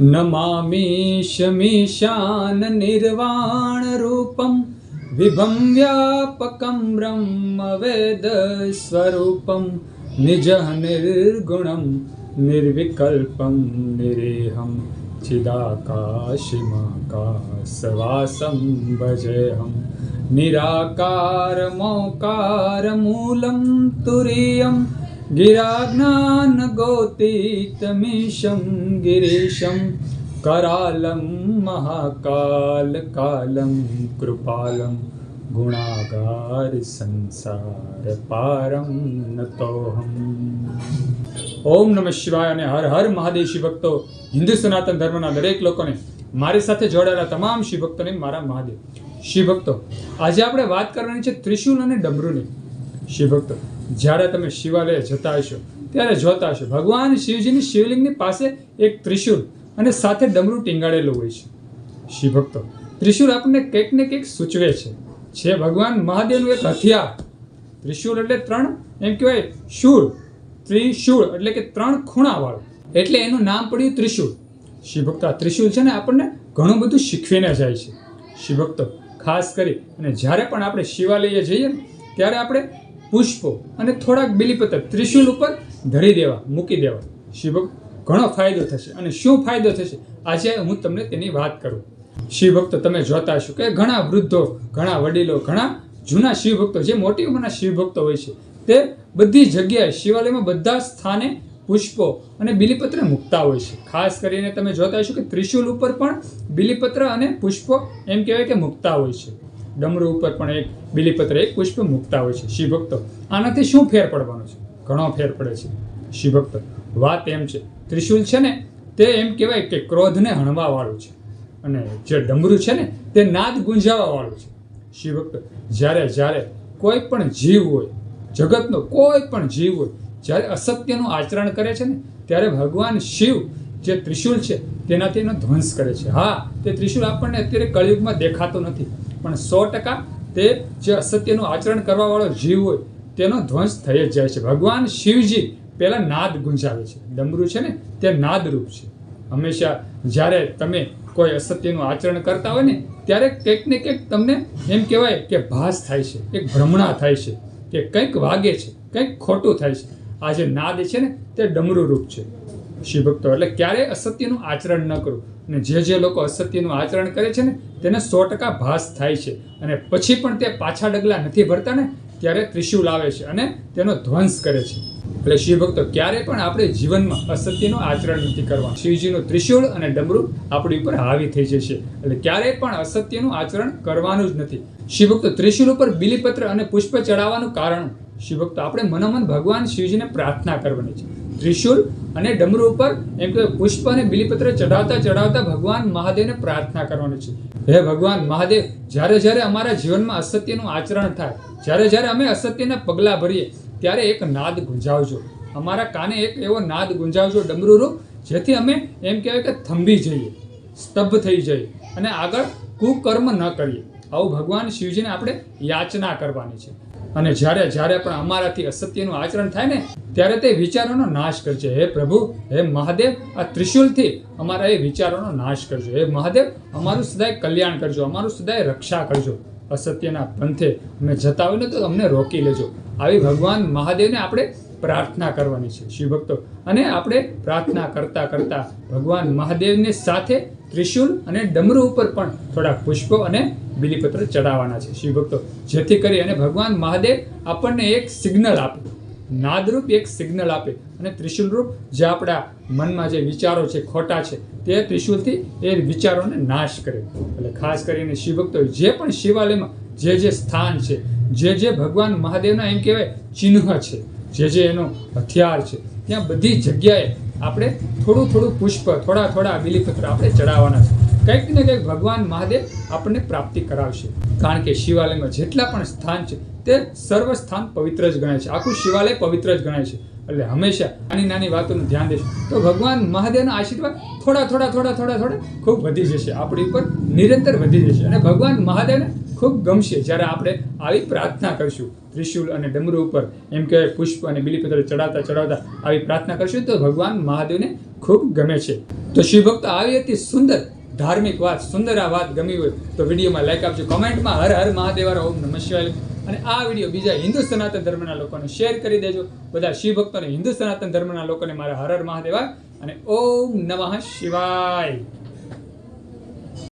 નમામિ શમીશાન નિર્વાણરૂપં વિભં વ્યાપકં બ્રહ્મવેદ સ્વરૂપં નિજ નિર્ગુણં નિર્વિકલ્પં નિરેહં ચિદાકાશિમાકાશવાસં ભજેહં નિરાકારમોકારમૂलं તુરીયं गिराज्ञानगोतीतमीशं गिरीशं करालं महाकालकालं कृपालं ગુણાગાર સંસાર પારમ નતોહમ ઓમ નમઃ શિવાય અને હર હર મહાદેવ શિવ ભક્તો હિન્દુ સનાતન ધર્મના દરેક લોકોને મારી સાથે જોડાયેલા તમામ શિવ ભક્તોને મારા મહાદેવ શિવ ભક્તો આજે આપણે વાત કરવાની છે ત્રિશુલ અને ડમરુની શિવ ભક્તો જ્યારે તમે શિવાલય જતા હશો, ત્યારે જોતા હશો. ભગવાન શિવજીની શિવલિંગની પાસે એક ત્રિશુલ અને સાથે ડમરું ટીંગાડેલું હોય છે. શિવ ભક્તો ત્રિશુલ આપણને કંઈક ને કંઈક સૂચવે છે. છે ભગવાન મહાદેવનું એક હથિયાર. ત્રિશુલ એટલે ત્રણ, એમ કહેવાય શૂળ. ત્રિશૂળ એટલે કે ત્રણ ખૂણાવાળું. એટલે એનું નામ પડ્યું ત્રિશુલ શિવભક્ત, આ ત્રિશુલ છે ને આપણને ઘણું બધું શીખવીને જાય છે. શિવભક્તો, ખાસ કરી અને જ્યારે પણ આપણે શિવાલયે જઈએ, ત્યારે આપણે પુષ્પો અને થોડાક બિલીપત્ર ત્રિશુલ ઉપર ધરી દેવા, મૂકી દેવા. શિવભક્ત ઘણો ફાયદો થશે અને શું ફાયદો થશે? આજે હું તમને તેની વાત કરું. શિવભક્તો, તમે જોતા હશો કે ઘણા વૃદ્ધો, ઘણા વડીલો, ઘણા જૂના શિવભક્તો, જે મોટી ઉંમરના શિવભક્તો હોય છે, તે બધી જગ્યાએ શિવાલયમાં બધા સ્થાને પુષ્પો અને બિલીપત્ર મૂકતા હોય છે. ખાસ કરીને તમે જોતા હશો કે ત્રિશુલ ઉપર પણ બિલીપત્ર અને પુષ્પો એમ કહેવાય કે મૂકતા હોય છે. ડમરૂ ઉપર પણ એક બિલીપત્ર, એક પુષ્પ મૂકતા હોય છે, શિવભક્તો. આનાથી શું ફેર પડવાનો છે? ઘણો ફેર પડે છે. શિવભક્તો, વાત એમ છે, ત્રિશુલ છે ને, તે એમ કહેવાય કે ક્રોધને હણવાવાળું છે. અને જે ડમરું છે ને, તે નાદ ગુંજાવાવાળું છે. શિવભક્ત, જ્યારે જ્યારે કોઈ પણ જીવ હોય, જગતનો કોઈ પણ જીવ હોય, જ્યારે અસત્યનું આચરણ કરે છે ને, ત્યારે ભગવાન શિવ જે ત્રિશુલ છે, તેનાથી એનો ધ્વંસ કરે છે. હા, તે ત્રિશુલ આપણને અત્યારે કળિયુગમાં દેખાતો નથી. પણ સો ટકા તે જે અસત્યનું આચરણ કરવાવાળો જીવ હોય, તેનો ધ્વંસ થઈ જ જાય છે. ભગવાન શિવજી પહેલાં નાદ ગુંજાવે છે. ડમરું છે ને, તે નાદરૂપ છે. હંમેશા જ્યારે તમે કોઈ અસત્યનું આચરણ કરતા હોય ને, ત્યારે કંઈક ને કંઈક તમને એમ કહેવાય કે ભાસ થાય છે, એક ભ્રમણા થાય છે, કે કંઈક વાગે છે, કંઈક ખોટું થાય છે. આ જે નાદ છે ને, તે ડમરું રૂપ છે શિવભક્તો. એટલે ક્યારેય અસત્યનું આચરણ ન કરવું અને જે જે લોકો અસત્યનું આચરણ કરે છે ને, તેને સો ટકા ભાસ થાય છે. અને પછી પણ તે પાછા ડગલા નથી ભરતા ને, ત્યારે ત્રિશુલ આવે છે અને તેનો ધ્વંસ કરે છે. એટલે શિવભક્તો ક્યારે પણ આપણે જીવનમાં અસત્યનું આચરણ નથી કરવા શિવજીનું ત્રિશુળ અને ડમરું આપણી ઉપર હાવી થઈ જશે. એટલે ક્યારેય પણ અસત્યનું આચરણ કરવાનું જ નથી. શિવભક્તો, ત્રિશુલ ઉપર બિલીપત્ર અને પુષ્પ ચડાવવાનું કારણ, શિવભક્તો, આપણે મનોમન ભગવાન શિવજીને પ્રાર્થના કરવાની છે. ત્રિશુલ અને ડમરુ ઉપર એમ કે પુષ્પ અને બિલીપત્ર ચઢાવતા ચઢાવતા ભગવાન મહાદેવને પ્રાર્થના કરવાની છે. હે ભગવાન મહાદેવ, જ્યારે જ્યારે અમારા જીવનમાં અસત્યનું આચરણ થાય, જ્યારે જ્યારે અમે અસત્યના પગલાં ભરીએ, ત્યારે એક નાદ ગુંજાવજો. અમારા કાને એક એવો નાદ ગુંજાવજો ડમરુ રૂપ, જેથી અમે એમ કહેવાય કે થંભી જઈએ, સ્તબ્ધ થઈ જઈએ અને આગળ કુકર્મ ન કરીએ. આવું ભગવાન શિવજીને આપણે યાચના કરવાની છે. અને જ્યારે જ્યારે પણ અમારાથી અસત્યનું આચરણ થાય ને ત્યારે તે વિચારોનો નાશ કરજે હે પ્રભુ, હે મહાદેવ, આ ત્રિશુલથી અમારા એ વિચારોનો નાશ કરજો હે મહાદેવ, અમારું સદાય કલ્યાણ કરજો, અમારું સદાય રક્ષા કરજો. અસત્યના પંથે અમે જતા હોય ને તો અમને રોકી લેજો. આવી ભગવાન મહાદેવને આપણે પ્રાર્થના કરવાની છે શિવભક્તો અને આપણે પ્રાર્થના કરતા કરતા ભગવાન મહાદેવની સાથે ત્રિશુલ અને ડમરુ ઉપર પણ થોડા પુષ્પો અને બિલીપત્ર ચડાવવાના છે શિવભક્તો જેથી કરી અને ભગવાન મહાદેવ આપણને એક સિગ્નલ આપે. નાદરૂપ એક સિગ્નલ આપે અને ત્રિશુલરૂપ જે આપણા મનમાં જે વિચારો છે, ખોટા છે, તે ત્રિશુલથી એ વિચારોને નાશ કરે. એટલે ખાસ કરીને શિવભક્તો, જે પણ શિવાલયમાં જે જે સ્થાન છે, જે જે ભગવાન મહાદેવના એમ કહેવાય, ચિહ્ન છે, જે જે એનો હથિયાર છે, ત્યાં બધી જગ્યાએ આપણે થોડું થોડું પુષ્પ, થોડા થોડા બિલીપત્ર આપણે ચડાવવાના છે. કંઈક ને કંઈક ભગવાન મહાદેવ આપણને પ્રાપ્તિ કરાવશે. કારણ કે શિવાલયમાં જેટલા પણ સ્થાન છે, તે સર્વ સ્થાન પવિત્ર જ ગણાય છે. આખું શિવાલય પવિત્ર જ ગણાય છે. એટલે હંમેશા નાની નાની વાતોનું ધ્યાન દેશું. તો ભગવાન મહાદેવના આશીર્વાદ થોડા થોડા થોડા થોડા થોડા ખૂબ વધી જશે. આપણી ઉપર નિરંતર વધી જશે. અને ભગવાન મહાદેવને ખૂબ ગમશે જ્યારે આપણે આવી પ્રાર્થના કરશું. ત્રિશુલ અને ડમરુ ઉપર એમ કે પુષ્પ અને બિલીપત્ર ચડાવતા ચડાવતા આવી પ્રાર્થના કરશું તો ભગવાન મહાદેવને ખૂબ ગમે છે. તો શિવભક્ત આવી હતી સુંદર ધાર્મિક વાત, સુંદર આ વાત ગમી હોય તો વિડીયોમાં લાઈક આપજો, કોમેન્ટમાં હર હર મહાદેવારો ઓમ નમઃ શિવાય. અને આ વીડિયો બીજા હિન્દુ સનાતન ધર્મના લોકોને શેર કરી દેજો. બધા શિવ ભક્તોને હિન્દુ સનાતન ધર્મના લોકોને મારા હર હર મહાદેવા અને ઓમ નમઃ શિવાય.